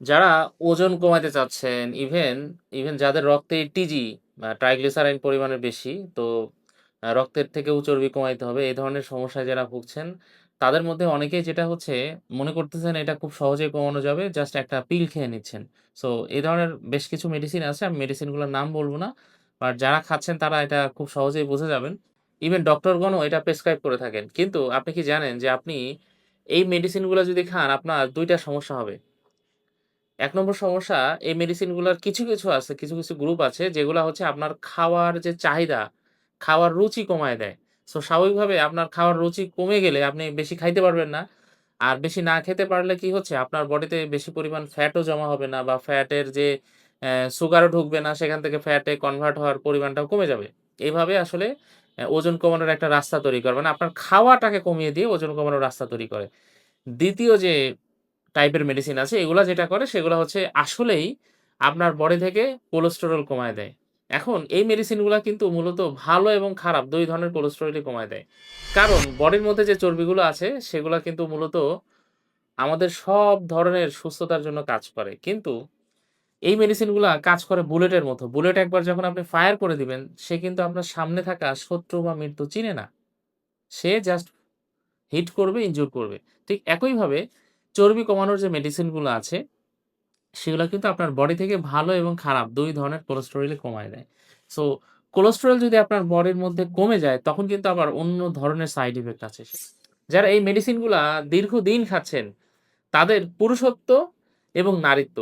যারা ওজন কমাতে চাচ্ছেন, ইভেন, ইভেন যাদের রক্তে টিজি বা ট্রাইগ্লিসারাইড পরিমাণের বেশি, তো রক্তের থেকেও চর্বি কমাইতে হবে। এই ধরনের সমস্যায় যারা ভুগছেন, তাদের মধ্যে অনেকেই যেটা হচ্ছে মনে করতেছেন এটা খুব সহজেই কমানো যাবে। জাস্ট একটা পিল খেয়ে নিচ্ছেন। সো এই ধরনের বেশ কিছু মেডিসিন আছে। আমি মেডিসিনগুলোর নাম বলব না। বাট যারা খাচ্ছেন তারা এটা খুব সহজেই বুঝে যাবেন। ইভেন ডক্টরগণও এটা প্রেসক্রাইব করে থাকেন। কিন্তু আপনি কি জানেন যে আপনি এই মেডিসিনগুলো যদি খান আপনার দুইটা সমস্যা হবে। ১ নম্বর সমস্যা এই মেডিসিনগুলোর কিছু, কিছু আছে, কিছু, কিছু গ্রুপ আছে যেগুলা হচ্ছে আপনার খাওয়ার যে চাহিদা, খাওয়ার রুচি কমায় দেয়। সো স্বাভাবিকভাবে আপনার খাওয়ার রুচি কমে গেলে আপনি বেশি খাইতে পারবেন না। আর বেশি না খেতে পারলে কি হচ্ছে আপনার বডিতে বেশি পরিমাণ ফ্যাটও জমা হবে না বা ফ্যাটের যে সুগারও ঢুকবে না সেখান থেকে ফ্যাটে কনভার্ট হওয়ার পরিমাণটাও কমে যাবে। এইভাবে আসলে ওজন কমানোর একটা রাস্তা তৈরি করে। মানে আপনার খাওয়াটাকে কমিয়ে দিয়ে ওজন কমানোর রাস্তা তৈরি করে। দ্বিতীয় যে টাইপের মেডিসিন আছে এগুলো যেটা করে সেগুলো হচ্ছে আসলেই আপনার বডি থেকে কোলেস্টেরল কমায় দেয়। এখন এই মেডিসিনগুলো কিন্তু মূলত ভালো এবং খারাপ দুই ধরনের কোলেস্টেরলই কমায় দেয়। কারণ বডির মধ্যে যে চর্বিগুলো আছে সেগুলো কিন্তু মূলত আমাদের সব ধরনের সুস্থতার জন্য কাজ করে। কিন্তু এই মেডিসিনগুলো কাজ করে বুলেটের মতো। বুলেট একবার যখন আপনি ফায়ার করে দিবেন, সে কিন্তু আপনার সামনে থাকা শত্রু বা মৃত্যু চিনে না। সে জাস্ট হিট করবে, ইনজুর করবে। ঠিক একইভাবে চর্বি কমানোর যে মেডিসিনগুলো আছে, সেগুলো কিন্তু আপনার বডি থেকে ভালো এবং খারাপ দুই ধরনের কোলেস্টেরলই কমায় দেয়। সো কোলেস্টেরল যদি আপনার বডির মধ্যে কমে যায় তখন কিন্তু আবার অন্য ধরনের সাইড ইফেক্ট আছে। যারা এই মেডিসিনগুলা দীর্ঘদিন খাচ্ছেন, তাদের পুরুষত্ব এবং নারীত্ব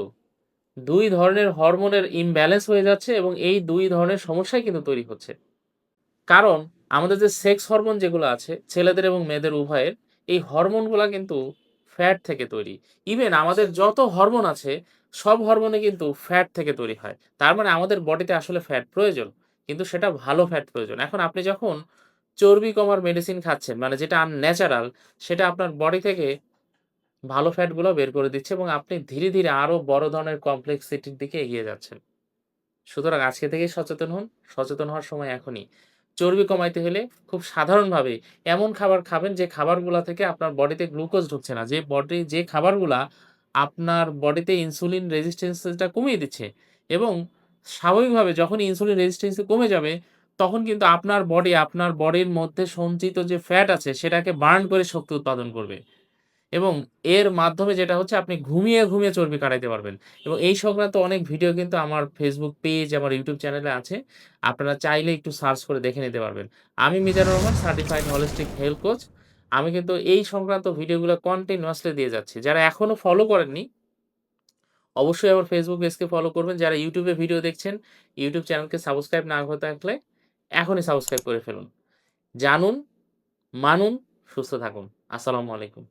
দুই ধরনের হরমোনের ইমব্যালেন্স হয়ে যাচ্ছে এবং এই দুই ধরনের সমস্যাই কিন্তু তৈরি হচ্ছে। কারণ আমাদের যে সেক্স হরমোন যেগুলো আছে, ছেলেদের এবং মেয়েদের উভয়ের, এই হরমোনগুলা কিন্তু ফ্যাট থেকে তৈরি। ইভেন আমাদের যত হরমোন আছে, সব হরমোনই কিন্তু ফ্যাট থেকে তৈরি হয়। তার মানে আমাদের বডিতে আসলে ফ্যাট প্রয়োজন। কিন্তু সেটা ভালো ফ্যাট প্রয়োজন। এখন আপনি যখন চর্বি কমার মেডিসিন খাচ্ছেন, মানে যেটা আনন্যাচারাল, সেটা আপনার বডি থেকে ভালো ফ্যাটগুলো বের করে দিচ্ছে এবং আপনি ধীরে, ধীরে আরও বড় ধরনের কমপ্লেক্সিটির দিকে এগিয়ে যাচ্ছেন। সুতরাং আজকে থেকেই সচেতন হন। সচেতন হওয়ার সময় এখনই। চর্বি কমাইতে হলে খুব সাধারণভাবে এমন খাবার খাবেন যে খাবারগুলা থেকে আপনার বডিতে গ্লুকোজ ঢুকছে না। যে বডি যে খাবারগুলা আপনার বডিতে ইনসুলিন রেজিস্ট্যান্সটা কমিয়ে দিচ্ছে এবং স্বাভাবিকভাবে যখন ইনসুলিন রেজিস্ট্যান্স কমে যাবে, তখন কিন্তু আপনার বডি আপনার বডির মধ্যে সঞ্চিত যে ফ্যাট আছে সেটাকে বার্ন করে শক্তি উৎপাদন করবে। এবং এর মাধ্যমে যেটা হচ্ছে আপনি ঘুমিয়ে, ঘুমিয়ে চর্বি কাটাইতে পারবেন। এবং এই সংক্রান্ত অনেক ভিডিও কিন্তু আমার ফেসবুক পেজ, আমার ইউটিউব চ্যানেলে আছে। আপনারা চাইলে একটু সার্চ করে দেখে নিতে পারবেন। আমি Mizanur Rahman certified holistic health coach. আমি কিন্তু এই সংক্রান্ত ভিডিওগুলো কন্টিনিউয়াসলি দিয়ে যাচ্ছি। যারা এখনও ফলো করেননি অবশ্যই আমার Facebook পেজকে ফলো করবেন। যারা এ ভিডিও দেখছেন, YouTube চ্যানেলকে সাবস্ক্রাইব না করে থাকলে এখনই সাবস্ক্রাইব করে ফেলুন। জানুন, মানুন, সুস্থ থাকুন। আসসালামু আলাইকুম।